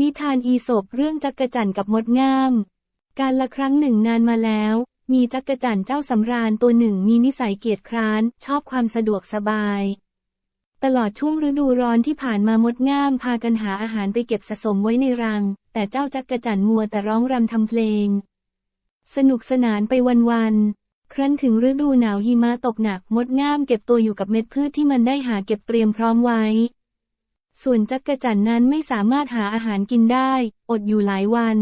นิทานอีสบเรื่องจักกะจั่นกับมดงาม การละครั้งหนึ่งนานมาแล้ว มีจักกะจั่นเจ้าสำราญตัวหนึ่งมีนิสัยเกียจคร้าน ชอบความสะดวกสบาย ตลอดช่วงฤดูร้อนที่ผ่านมามดงามพากันหาอาหารไปเก็บสะสมไว้ในรัง แต่เจ้าจักกะจั่นมัวแต่ร้องรำทำเพลง สนุกสนานไปวันๆ ครั้นถึงฤดูหนาวหิมะตกหนักมดงามเก็บตัวอยู่กับเม็ดพืชที่มันได้หาเก็บเตรียมพร้อมไว้ ส่วนจักกะจั่นนั้นไม่สามารถหาอาหารกินได้ อดอยู่หลายวัน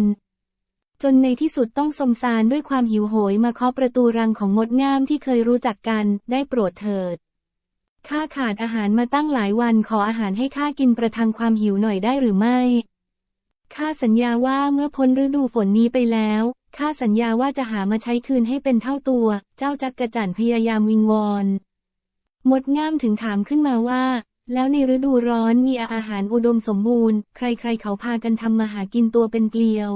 จนในที่สุดต้องสมสารด้วยความหิวโหยมาเคาะประตูรังของมดงามที่เคยรู้จักกัน ได้โปรดเถิด ข้าขาดอาหารมาตั้งหลายวันขออาหารให้ข้ากินประทังความหิวหน่อยได้หรือไม่ ข้าสัญญาว่าเมื่อพ้นฤดูฝนนี้ไปแล้ว ข้าสัญญาว่าจะหามาใช้คืนให้เป็นเท่าตัว เจ้าจักกระจั่นพยายามวิงวอนมดงามถึงถามขึ้นมาว่า แล้วในฤดูร้อนมีอาหารอุดมสมบูรณ์ ใครๆเขาพากันทำมาหากินตัวเป็นเกลียว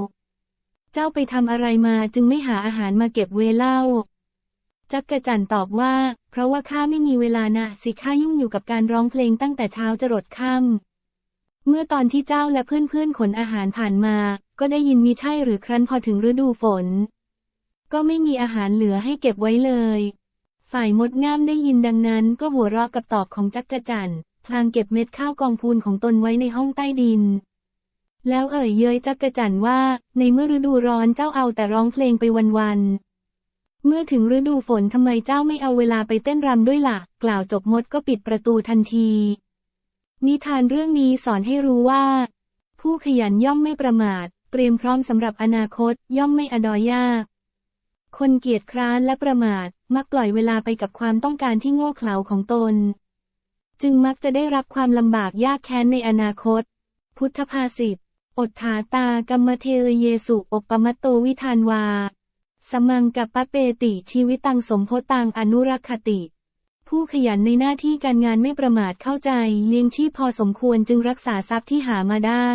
เจ้าไปทำอะไรมาจึงไม่หาอาหารมาเก็บเวเล่า จักกระจันตอบว่า เพราะว่าข้าไม่มีเวลานะสิข้ายุ่งอยู่กับการร้องเพลงตั้งแต่เช้าจรดค่ำเมื่อตอนที่เจ้าและเพื่อนๆขนอาหารผ่านมา ก็ได้ยินมีใช่หรือครั้นพอถึงฤดูฝน ก็ไม่มีอาหารเหลือให้เก็บไว้เลย ฝ่ายมดงามได้ยินดังนั้นก็หัวเราะกับตอบของจักกระจัน พลางเก็บเม็ดข้าวกองพูนของตนไว้ในห้องใต้ดิน แล้วเอ่ยเย้ยจักกระจันว่า ในเมื่อฤดูร้อนเจ้าเอาแต่ร้องเพลงไปวันๆ เมื่อถึงฤดูฝนทำไมเจ้าไม่เอาเวลาไปเต้นรำด้วยล่ะ กล่าวจบมดก็ปิดประตูทันที นิทานเรื่องนี้สอนให้รู้ว่า ผู้ขยันย่อมไม่ประมาท เตรียมพร้อมสำหรับอนาคตย่อมไม่อดอยยากคนเกียจคร้านและประมาท มักปล่อยเวลาไปกับความต้องการที่โง่เขลาของตน จึงมักจะได้รับความลำบากยากแค้นในอนาคต พุทธภาษิตอดถาตากรรมเทเยสุอบปมัตโตวิธานวา สมังกับปะเปติชีวิตตังสมโพตังอนุรักขติ ผู้ขยันในหน้าที่การงานไม่ประมาทเข้าใจ เลี้ยงชีพพอสมควรจึงรักษาทรัพย์ที่หามาได้